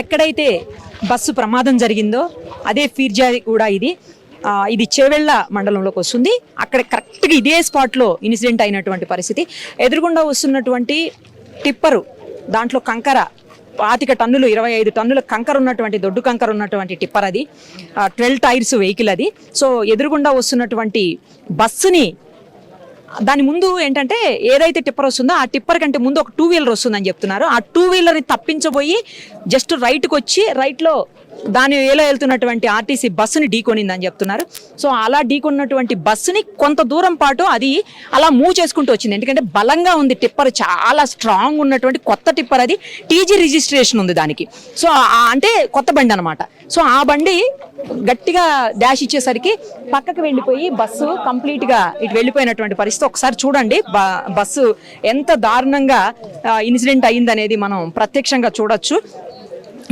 ఎక్కడైతే బస్సు ప్రమాదం జరిగిందో అదే ఫీర్జా కూడా ఇది. ఇది చేవెళ్ళ మండలంలోకి వస్తుంది. అక్కడ కరెక్ట్గా ఇదే స్పాట్లో ఇన్సిడెంట్ అయినటువంటి పరిస్థితి. ఎదురుగుండా వస్తున్నటువంటి టిప్పరు దాంట్లో కంకర పాతిక టన్నులు ఇరవై ఐదు టన్నుల కంకర ఉన్నటువంటి దొడ్డు కంకర ఉన్నటువంటి టిప్పర్ అది. ట్వెల్వ్ టైర్స్ వెహికల్ అది. సో ఎదురుగుండా వస్తున్నటువంటి బస్సుని దాని ముందు ఏంటంటే ఏదైతే టిప్పర్ వస్తుందో ఆ టిప్పర్ కంటే ముందు ఒక టూ వీలర్ వస్తుందని చెప్తున్నారు. ఆ టూ వీలర్ని తప్పించబోయి జస్ట్ రైట్కి వచ్చి రైట్లో దాని వేలో వెళ్తున్నటువంటి ఆర్టీసీ బస్సుని ఢీకొనిందని చెప్తున్నారు. సో అలా ఢీకొన్నటువంటి బస్సుని కొంత దూరం పాటు అది అలా మూవ్ చేసుకుంటూ వచ్చింది. ఎందుకంటే బలంగా ఉంది టిప్పర్ చాలా స్ట్రాంగ్ ఉన్నటువంటి కొత్త టిప్పర్ అది. టీజీ రిజిస్ట్రేషన్ ఉంది దానికి. సో అంటే కొత్త బండి అనమాట సో ఆ బండి గట్టిగా డాష్ ఇచ్చేసరికి పక్కకు వెళ్ళిపోయి బస్సు కంప్లీట్గా ఇటు వెళ్ళిపోయినటువంటి పరిస్థితి. ఒకసారి చూడండి బ- బస్సు ఎంత దారుణంగా ఇన్సిడెంట్ అయిందనేది మనం ప్రత్యక్షంగా చూడొచ్చు.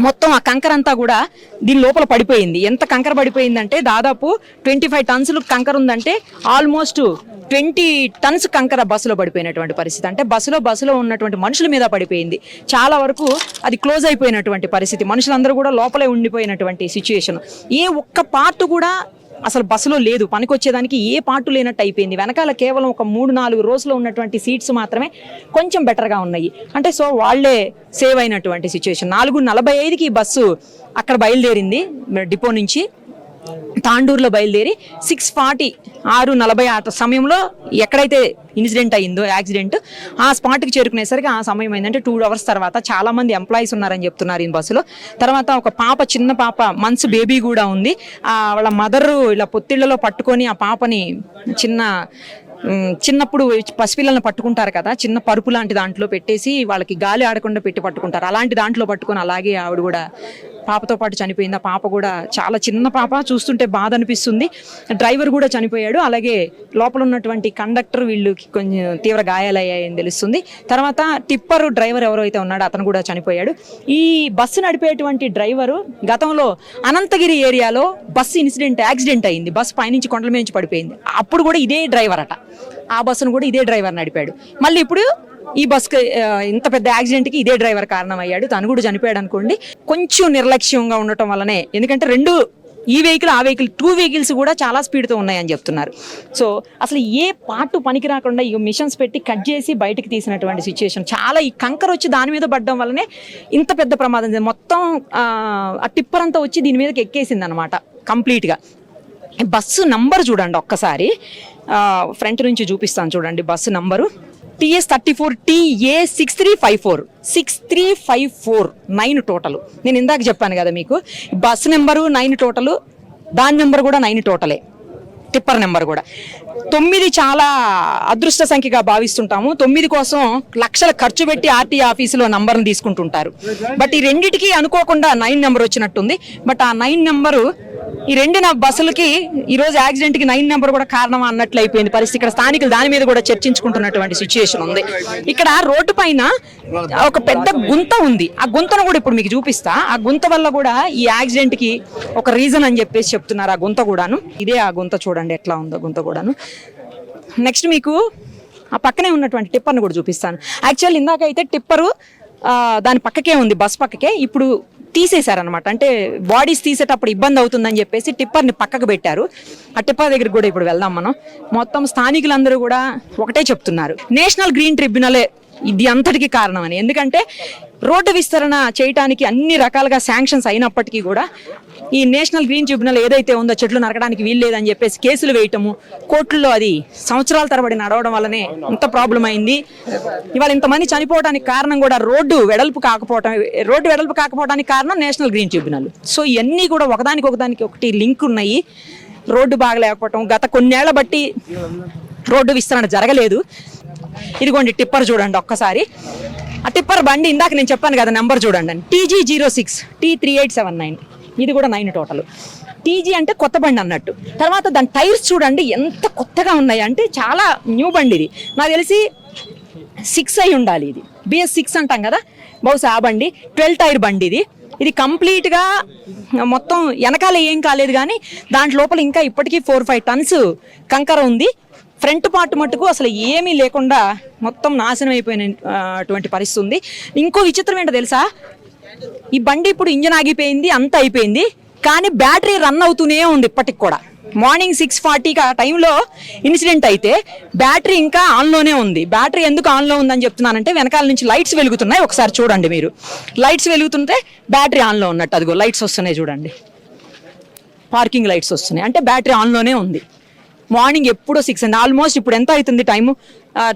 మొత్తం ఆ కంకర అంతా కూడా దీని లోపల పడిపోయింది. ఎంత కంకర పడిపోయిందంటే దాదాపు ట్వంటీ ఫైవ్ టన్స్ కంకర ఉందంటే ఆల్మోస్ట్ ట్వంటీ టన్స్ కంకర బస్సులో పడిపోయినటువంటి పరిస్థితి. అంటే బస్సులో బస్సులో ఉన్నటువంటి మనుషుల మీద పడిపోయింది. చాలా వరకు అది క్లోజ్ అయిపోయినటువంటి పరిస్థితి. మనుషులందరూ కూడా లోపలే ఉండిపోయినటువంటి సిచ్యుయేషన్ ఏ ఒక్క పార్ట్ కూడా అసలు బస్సులో లేదు పనికొచ్చేదానికి ఏ పాటు లేనట్టు అయిపోయింది. వెనకాల కేవలం ఒక మూడు నాలుగు రోజులు ఉన్నటువంటి సీట్స్ మాత్రమే కొంచెం బెటర్గా ఉన్నాయి. అంటే సో వాళ్ళే సేవ్ అయినటువంటి సిచ్యువేషన్. నాలుగు నలభై ఐదుకి ఈ బస్సు అక్కడ బయలుదేరింది డిపో నుంచి. తాండూరులో బయలుదేరి సిక్స్ ఫార్టీ ఆరు నలభై ఆ సమయంలో ఎక్కడైతే ఇన్సిడెంట్ అయిందో యాక్సిడెంట్ ఆ స్పాట్కి చేరుకునేసరికి ఆ సమయం ఏంటంటే టూ అవర్స్ తర్వాత చాలా మంది ఎంప్లాయీస్ ఉన్నారని చెప్తున్నారు ఈ బస్సులో. తర్వాత ఒక పాప చిన్న పాప మంత్స్ బేబీ కూడా ఉంది. వాళ్ళ మదర్ ఇలా పొత్తిళ్ళలో పట్టుకొని ఆ పాపని చిన్న చిన్నప్పుడు పసిపిల్లలను పట్టుకుంటారు కదా చిన్న పరుపు లాంటి దాంట్లో పెట్టేసి వాళ్ళకి గాలి ఆడకుండా పెట్టి పట్టుకుంటారు. అలాంటి దాంట్లో పట్టుకొని అలాగే ఆవిడ కూడా పాపతో పాటు చనిపోయింది. ఆ పాప కూడా చాలా చిన్న పాప చూస్తుంటే బాధ అనిపిస్తుంది. డ్రైవర్ కూడా చనిపోయాడు. అలాగే లోపల ఉన్నటువంటి కండక్టర్ వీళ్ళకి కొంచెం తీవ్ర గాయాలయ్యాయని తెలుస్తుంది. తర్వాత టిప్పర్ డ్రైవర్ ఎవరైతే ఉన్నాడో అతను కూడా చనిపోయాడు. ఈ బస్సు నడిపేటువంటి డ్రైవరు గతంలో అనంతగిరి ఏరియాలో బస్సు ఇన్సిడెంట్ యాక్సిడెంట్ అయింది. బస్సు పైనుంచి కొండల మీద నుంచి పడిపోయింది. అప్పుడు కూడా ఇదే డ్రైవర్ అట. ఆ బస్సును కూడా ఇదే డ్రైవర్ నడిపాడు. మళ్ళీ ఇప్పుడు ఈ బస్కి ఇంత పెద్ద యాక్సిడెంట్కి ఇదే డ్రైవర్ కారణం అయ్యాడు తను కూడా చనిపోయాడు అనుకోండి. కొంచెం నిర్లక్ష్యంగా ఉండటం వల్లనే ఎందుకంటే రెండు ఈ వెహికల్ ఆ వెహికల్ టూ వెహికల్స్ కూడా చాలా స్పీడ్తో ఉన్నాయని చెప్తున్నారు. సో అసలు ఏ పార్ట్ పనికి రాకుండా ఈ మిషన్స్ పెట్టి కట్ చేసి బయటకు తీసినటువంటి సిచ్యువేషన్ చాలా ఈ కంకర వచ్చి దాని మీద పడడం వల్లనే ఇంత పెద్ద ప్రమాదం మొత్తం ఆ టిప్పర్ అంతా వచ్చి దీని మీదకి ఎక్కేసింది అనమాట కంప్లీట్గా. బస్సు నంబర్ చూడండి ఒక్కసారి. ఫ్రంట్ నుంచి చూపిస్తాను చూడండి bus number. TS thirty four TA six three five four. Six three five four nine total. నేను ఇందాక చెప్పాను కదా మీకు బస్సు నెంబరు నైన్ టోటల్ దాని నెంబర్ కూడా నైన్ టోటలే. టిప్పర్ నెంబర్ కూడా. తొమ్మిది చాలా అదృష్ట సంఖ్యగా భావిస్తుంటాము. తొమ్మిది కోసం లక్షల ఖర్చు పెట్టి ఆర్టీ ఆఫీసులో నంబర్ని తీసుకుంటుంటారు. బట్ ఈ రెండిటికి అనుకోకుండా నైన్ నెంబర్ వచ్చినట్టుంది. బట్ ఆ నైన్ నెంబరు ఈ రెండు నా బస్సులకి ఈ రోజు యాక్సిడెంట్కి నైన్ నెంబర్ కూడా కారణం అన్నట్లు అయిపోయింది పరిస్థితి. ఇక్కడ స్థానికులు దాని మీద కూడా చర్చించుకుంటున్నటువంటి సిచ్యుయేషన్ ఉంది. ఇక్కడ రోడ్డు పైన ఒక పెద్ద గుంత ఉంది. ఆ గుంతను కూడా ఇప్పుడు మీకు చూపిస్తా. ఆ గుంత వల్ల కూడా ఈ యాక్సిడెంట్కి ఒక రీజన్ అని చెప్పేసి చెప్తున్నారు ఆ గుంత కూడాను. ఇదే ఆ గుంత చూడండి ఎట్లా ఉందో గుంత కూడాను. నెక్స్ట్ మీకు ఆ పక్కనే ఉన్నటువంటి టిప్పర్ను కూడా చూపిస్తాను. యాక్చువల్ ఇందాక అయితే టిప్పరు దాని పక్కకే ఉంది బస్ పక్కకే. ఇప్పుడు తీసేశారనమాట అంటే బాడీస్ తీసేటప్పుడు ఇబ్బంది అవుతుందని చెప్పేసి టిప్పర్ని పక్కకు పెట్టారు. ఆ టిప్పర్ దగ్గరికి కూడా ఇప్పుడు వెళ్దాం మనం. మొత్తం స్థానికులందరూ కూడా ఒకటే చెప్తున్నారు. నేషనల్ గ్రీన్ ట్రిబ్యునలే ఇది అంతటికి కారణం అని ఎందుకంటే రోడ్డు విస్తరణ చేయటానికి అన్ని రకాలుగా శాంక్షన్స్ అయినప్పటికీ కూడా ఈ నేషనల్ గ్రీన్ ట్రిబ్యునల్ ఏదైతే ఉందో చెట్లు నరకడానికి వీల్లేదని చెప్పేసి కేసులు వేయటము కోర్టుల్లో అది సంవత్సరాల తరబడి నడవడం వల్లనే ఇంత ప్రాబ్లం అయింది. ఇవాళ ఇంతమంది చనిపోవడానికి కారణం కూడా రోడ్డు వెడల్పు కాకపోవటం రోడ్డు వెడల్పు కాకపోవడానికి కారణం నేషనల్ గ్రీన్ ట్రిబ్యునల్. సో ఇవన్నీ కూడా ఒకదానికి ఒకదానికి ఒకటి లింక్ ఉన్నాయి. రోడ్డు బాగలేకపోవటం గత కొన్నేళ్ళ బట్టి రోడ్డు విస్తరణ జరగలేదు. ఇదిగోండి టిప్పర్ చూడండి ఒక్కసారి. ఆ టిప్పర్ బండి ఇందాక నేను చెప్పాను కదా నెంబర్ చూడండి TG zero six T three eight seven nine. ఇది కూడా నైన్ టోటల్. టీజీ అంటే కొత్త బండి అన్నట్టు. తర్వాత దాని టైర్స్ చూడండి ఎంత కొత్తగా ఉన్నాయి అంటే చాలా న్యూ బండి ఇది. నాకు తెలిసి సిక్స్ అయి ఉండాలి ఇది. బిఎస్ సిక్స్ అంటాం కదా బహుశా ఆ బండి. ట్వెల్వ్ టైర్ బండి ఇది. ఇది కంప్లీట్గా మొత్తం వెనకాల ఏం కాలేదు కానీ దాంట్లోపల ఇంకా ఇప్పటికీ ఫోర్ ఫైవ్ టన్స్ కంకర ఉంది. ఫ్రంట్ పార్ట్ మట్టుకు అసలు ఏమీ లేకుండా మొత్తం నాశనం అయిపోయిన అటువంటి పరిస్థితి ఉంది. ఇంకో విచిత్రం ఏంటో తెలుసా? ఈ బండి ఇప్పుడు ఇంజన్ ఆగిపోయింది అంత అయిపోయింది. కానీ బ్యాటరీ రన్ అవుతూనే ఉంది ఇప్పటికి కూడా. మార్నింగ్ సిక్స్ ఫార్టీకి ఆ టైంలో ఇన్సిడెంట్ అయితే బ్యాటరీ ఇంకా ఆన్లోనే ఉంది. బ్యాటరీ ఎందుకు ఆన్లో ఉందని చెప్తున్నానంటే వెనకాల నుంచి లైట్స్ వెలుగుతున్నాయి. ఒకసారి చూడండి మీరు. లైట్స్ వెలుగుతుంటే బ్యాటరీ ఆన్లో ఉన్నట్టు. అదిగో లైట్స్ వస్తున్నాయి చూడండి. పార్కింగ్ లైట్స్ వస్తున్నాయి. అంటే బ్యాటరీ ఆన్లోనే ఉంది. మార్నింగ్ ఎప్పుడో సిక్స్ అండి ఆల్మోస్ట్ ఇప్పుడు ఎంత అవుతుంది టైము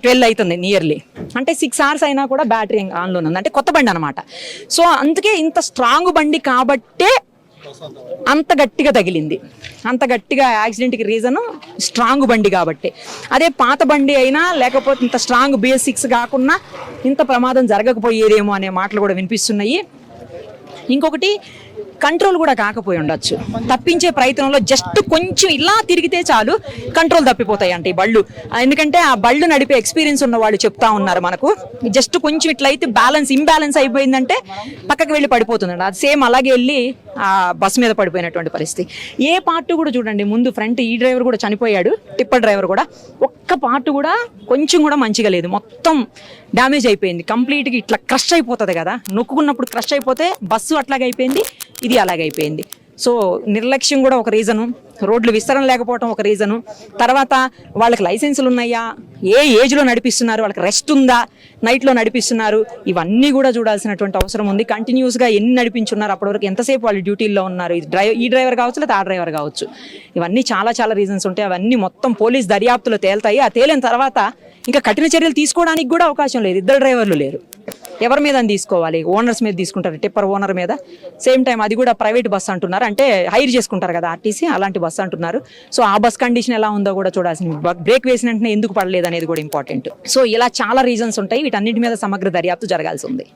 ట్వెల్వ్ అవుతుంది నియర్లీ అంటే సిక్స్ అవర్స్ అయినా కూడా బ్యాటరీ ఆన్లో ఉంది. అంటే కొత్త బండి అనమాట సో అందుకే ఇంత స్ట్రాంగ్ బండి కాబట్టే అంత గట్టిగా తగిలింది. అంత గట్టిగా యాక్సిడెంట్కి రీజను స్ట్రాంగ్ బండి కాబట్టి. అదే పాత బండి అయినా లేకపోతే ఇంత స్ట్రాంగ్ బిఎస్ సిక్స్ కాకుండా ఇంత ప్రమాదం జరగకపోయేదేమో అనే మాటలు కూడా వినిపిస్తున్నాయి. ఇంకొకటి కంట్రోల్ కూడా కాకపోయి ఉండొచ్చు. తప్పించే ప్రయత్నంలో జస్ట్ కొంచెం ఇలా తిరిగితే చాలు కంట్రోల్ తప్పిపోతాయి అంటే ఈ బళ్ళు. ఎందుకంటే ఆ బళ్ళు నడిపే ఎక్స్పీరియన్స్ ఉన్న వాళ్ళు చెప్తా ఉన్నారు మనకు. జస్ట్ కొంచెం ఇట్లయితే బ్యాలెన్స్ ఇంబ్యాలెన్స్ అయిపోయిందంటే పక్కకి వెళ్ళి పడిపోతుందండి అది సేమ్ అలాగే వెళ్ళి ఆ బస్ మీద పడిపోయినటువంటి పరిస్థితి. ఏ పార్ట్ కూడా చూడండి ముందు ఫ్రంట్ ఈ డ్రైవర్ కూడా చనిపోయాడు టిప్పర్ డ్రైవర్ కూడా. ఒక్క పార్ట్ కూడా కొంచెం కూడా మంచిగా లేదు. మొత్తం డ్యామేజ్ అయిపోయింది. కంప్లీట్గా ఇట్లా క్రష్ అయిపోతుంది కదా. నొక్కుకున్నప్పుడు క్రష్ అయిపోతే బస్సు అట్లాగే అయిపోయింది. ఇది అలాగైపోయింది. సో నిర్లక్ష్యం కూడా ఒక రీజను రోడ్లు విస్తరణ లేకపోవడం ఒక రీజను. తర్వాత వాళ్ళకి లైసెన్సులు ఉన్నాయా? ఏ ఏజ్లో నడిపిస్తున్నారు? వాళ్ళకి రెస్ట్ ఉందా? నైట్లో నడిపిస్తున్నారు? ఇవన్నీ కూడా చూడాల్సినటువంటి అవసరం ఉంది. కంటిన్యూస్గా ఎన్ని నడిపించున్నారు? అప్పటి వరకు ఎంతసేపు వాళ్ళు డ్యూటీల్లో ఉన్నారు? ఇది డ్రైవర్ ఈ డ్రైవర్ కావచ్చు లేదా ఆ డ్రైవర్ కావచ్చు. ఇవన్నీ చాలా చాలా రీజన్స్ ఉంటాయి. అవన్నీ మొత్తం పోలీస్ దర్యాప్తులో తేలుతాయి. ఆ తేలిన తర్వాత ఇంకా కఠిన చర్యలు తీసుకోవడానికి కూడా అవకాశం లేదు. ఇద్దరు డ్రైవర్లు లేరు. ఎవరి మీద తీసుకోవాలి? ఓనర్స్ మీద తీసుకుంటారు టిప్పర్ ఓనర్ మీద. సేమ్ టైం అది కూడా ప్రైవేట్ బస్ అంటున్నారు. అంటే హైర్ చేసుకుంటారు కదా ఆర్టీసీ అలాంటి బస్ అంటున్నారు. సో ఆ బస్ కండిషన్ ఎలా ఉందో కూడా చూడాల్సింది. బ్రేక్ వేసిన వెంటనే ఎందుకు పడలేదు అనేది కూడా ఇంపార్టెంట్ సో ఇలా చాలా రీజన్స్ ఉంటాయి. వీటన్నిటి మీద సమగ్ర దర్యాప్తు జరగాల్సి ఉంది.